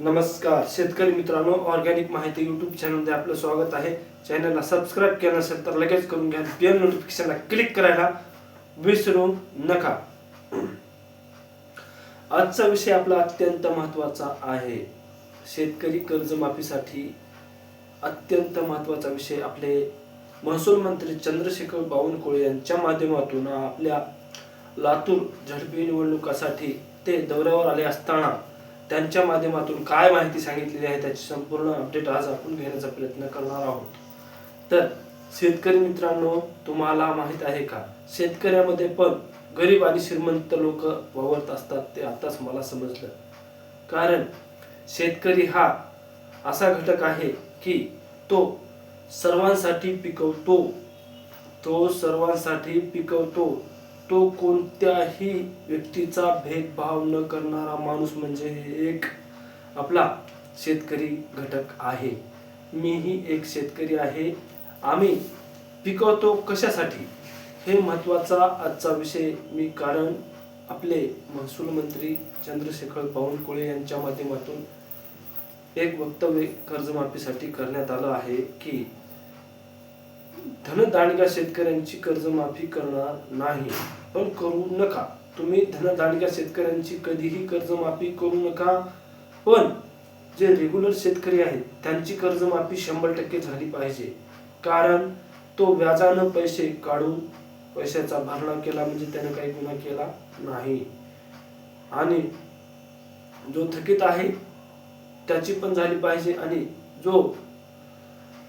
नमस्कार शेतकरी मित्रांनो ऑर्गॅनिक माहिती युट्यूब चॅनलमध्ये आपलं स्वागत आहे. चॅनलला सबस्क्राईब केलं नसेल तर लगेच करून घ्या. बेल नोटिफिकेशनला क्लिक करायला विसरू नका. आजचा विषय आपला अत्यंत महत्त्वाचा आहे. शेतकरी कर्जमाफीसाठी अत्यंत महत्त्वाचा विषय आपले महसूल मंत्री चंद्रशेखर बावनकुळे यांच्या माध्यमातून आपल्या लातूर झडपी निवडणुकासाठी ते दौऱ्यावर आले असताना त्यांच्या माध्यमातून काय माहिती सांगितलेली आहे त्याची संपूर्ण अपडेट आज आपण घेण्याचा प्रयत्न करणार आहोत. तर शेतकरी मित्रांनो तुम्हाला माहीत आहे का? शेतकऱ्यामध्ये पण गरीब आणि श्रीमंत लोक वावरत असतात ते आताच मला समजलं. कारण शेतकरी हा असा घटक आहे की तो सर्वांसाठी पिकवतो. तो सर्वांसाठी पिकवतो. तो कोणत्याही व्यक्तीचा भेदभाव न करणारा माणूस म्हणजे एक आपला शेतकरी घटक आहे. मीही एक शेतकरी आहे. आम्ही पिकवतो कशासाठी? हे महत्त्वाचा आजचा विषय मी कारण आपले महसूल मंत्री चंद्रशेखर बावनकुळे यांच्या माध्यमातून एक वक्तव्य कर्जमाफीसाठी करण्यात आलं आहे की धनदांडगा शेतकऱ्यांची कर्जमाफी करणार नाही. पण करू नका. तुम्ही धनदांडग्या शेतकऱ्यांची कधीही कर्जमाफी करू नका. पण जे रेग्युलर शेतकरी आहेत त्यांची कर्जमाफी शंभर टक्के झाली पाहिजे. कारण तो व्याजानं पैसे काढून पैशाचा भरणा केला म्हणजे त्याने काही गुन्हा केला नाही. आणि जो थकीत आहे त्याची पण झाली पाहिजे आणि जो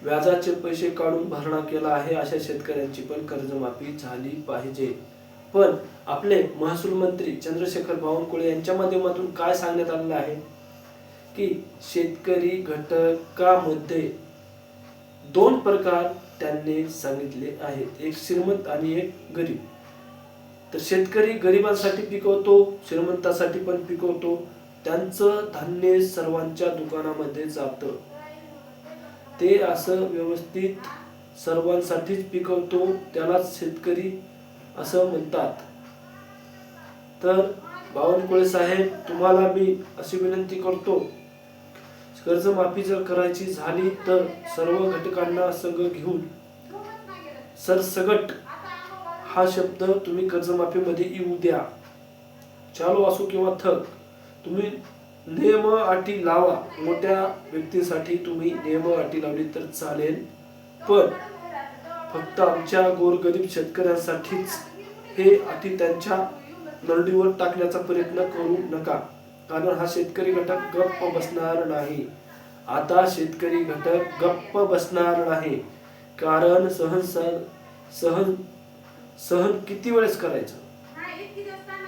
व्याजाचे पैसे काढून भरणा केला आहे अशा शेतकऱ्यांची पण कर्जमाफी झाली पाहिजे. पण आपले महसूल मंत्री चंद्रशेखर बावनकुळे यांच्या माध्यमातून काय सांगण्यात आलेलं आहे? की शेतकरी घटकामध्ये दोन प्रकार त्यांनी सांगितले आहेत. एक श्रीमंत आणि एक गरीब. तर शेतकरी गरिबांसाठी पिकवतो श्रीमंतासाठी पण पिकवतो. त्यांचं धान्य सर्वांच्या दुकानामध्ये जातं. ते असं व्यवस्थित सर्वांसाठीच पिकवतो. त्यालाच शेतकरी असं म्हणतात. तर बावनकुळे साहेब तुम्हाला मी अशी विनंती करतो कर्जमाफी जर करायची झाली तर सर्व घटकांना संघ घेऊन सरसगट हा शब्द तुम्ही कर्जमाफीमध्ये येऊ द्या. चालू असो किंवा थक तुम्ही नियम अटी लावा. मोठ्या व्यक्तीसाठी तुम्ही नियम अटी लावली तर चालेल. पण फक्त आमच्या गोरगरीब शेतकऱ्यांसाठीच हे अति त्यांच्या नरडीवर टाकण्याचा प्रयत्न करू नका. कारण हा शेतकरी घटक गप्प बसणार नाही. आता शेतकरी घटक गप्प बसणार नाही. कारण सहन सहन सहन सहन किती वेळेस करायचं?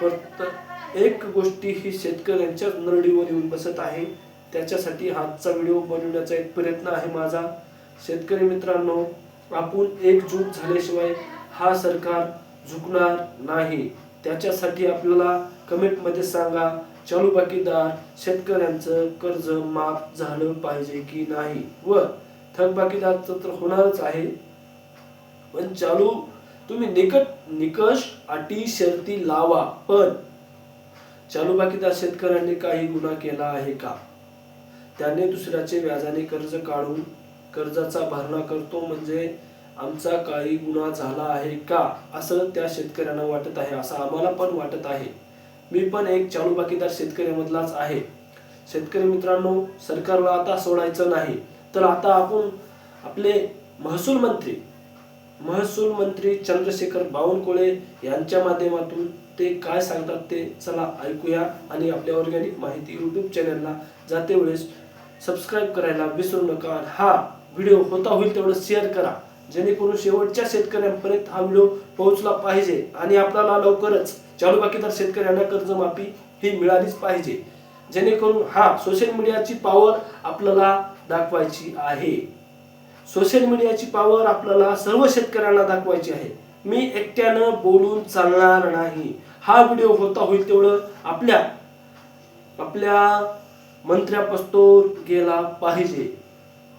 फक्त एक गोष्टी ही शेतकऱ्यांच्या नरडीवर येऊन बसत आहे. त्याच्यासाठी हातचा व्हिडिओ बनवण्याचा एक प्रयत्न आहे माझा. शेतकरी मित्रांनो आपण एकजूट झाल्याशिवाय हा सरकार झुकणार नाही. त्याच्यासाठी आपल्याला कमेंटमध्ये सांगा चालू बाकीदार शेतकऱ्यांचं कर्ज माफ झालं पाहिजे की नाही? व थकबाकीदारचं तर होणारच आहे. पण चालू तुम्ही निकट निकष अटी शर्ती लावा. पण चालू बाकीदार शेतकऱ्यांनी काही गुन्हा केला आहे का? त्याने दुसऱ्याचे व्याजाने कर्ज काढून कर्जाचा भरणा करतो म्हणजे आमचा काही गुन्हा झाला आहे का असं त्या शेतकऱ्यांना वाटत आहे असं आम्हाला पण वाटत आहे. मी पण एक चालू बाकीदार शेतकऱ्यामधलाच आहे. शेतकरी मित्रांनो सरकारला आता सोडायचं नाही. तर आता आपण आपले महसूल मंत्री महसूल मंत्री चंद्रशेखर बावनकुळे यांच्या माध्यमातून ते काय सांगतात ते चला ऐकूया आणि आपल्या ऑर्गॅनिक माहिती यूट्यूब चॅनलला जाते वेळेस सबस्क्राईब करायला विसरू नका. हा व्हिडिओ होता होईल तेवढं शेअर करा. जेणेकरून शेवटच्या शेतकऱ्यांपर्यंत हा व्हिडिओ पोहोचला पाहिजे आणि आपल्याला लवकरच चालू बाकीदार शेतकऱ्यांना कर्जमाफी ही मिळालीच पाहिजे. जेणेकरून हा सोशल मीडियाची पॉवर आपल्याला दाखवायची आहे. सोशल मीडियाची पॉवर आपल्याला सर्व शेतकऱ्यांना दाखवायची आहे. मी एकट्यानं बोलून चालणार नाही. हा व्हिडिओ होता होईल तेवढं आपल्या आपल्या मंत्र्यापस्तोर गेला पाहिजे.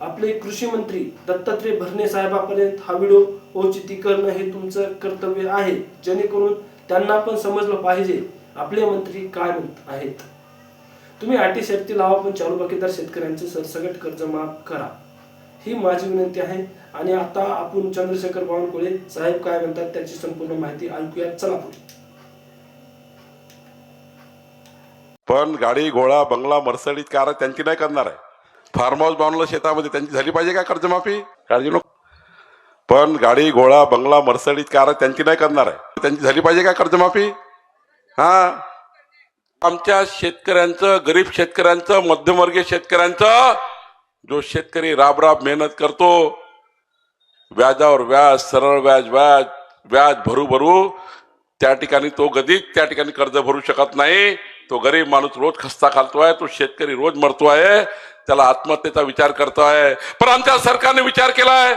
आपले कृषी मंत्री दत्तात्रय भरणे साहेबापर्यंत हा व्हिडिओ औचिती करणं हे तुमचं कर्तव्य आहे. जेणेकरून त्यांना पण समजलं पाहिजे आपले मंत्री काय म्हणत आहेत. तुम्ही आटी शर्ती लावा पण चालू बाकीदार शेतकऱ्यांचे सरसकट कर्ज माफ करा. ही माझी विनंती आहे आणि आता आपण चंद्रशेखर बावनकुळे साहेब काय म्हणतात त्याची संपूर्ण माहिती ऐकूया. चला पुढे. पण गाडी घोडा बंगला मर्सडीज कार त्यांची नाही करणार आहे. फार्म हाऊस बांधलं शेतामध्ये त्यांची झाली पाहिजे का कर्जमाफी? काळजी नको. पण गाडी घोडा बंगला मर्सडीज कार त्यांची नाही करणार आहे. त्यांची झाली पाहिजे का कर्जमाफी? हा? आमच्या शेतकऱ्यांचं गरीब शेतकऱ्यांचं मध्यमवर्गीय शेतकऱ्यांचं जो शेतकरी राब राब मेहनत करतो व्याजावर व्याज सरळ व्याज व्याज व्याज भरू भरू त्या ठिकाणी तो गदीत त्या ठिकाणी कर्ज भरू शकत नाही. तो गरीब माणूस रोज खस्ता घालतोय तो शेतकरी रोज मरतो आहे त्याला आत्महत्येचा विचार करतोय. पण आमच्या सरकारने विचार केलाय.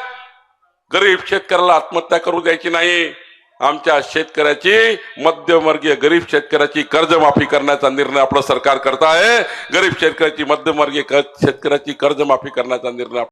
गरीब शेतकऱ्याला आत्महत्या करू द्यायची नाही. आमच्या शेतकऱ्याची मध्यमवर्गीय गरीब शेतकऱ्याची कर्जमाफी करण्याचा निर्णय आपलं सरकार करत आहे गरीब शेतकऱ्याची मध्यमवर्गीय शेतकऱ्याची कर्जमाफी करण्याचा निर्णय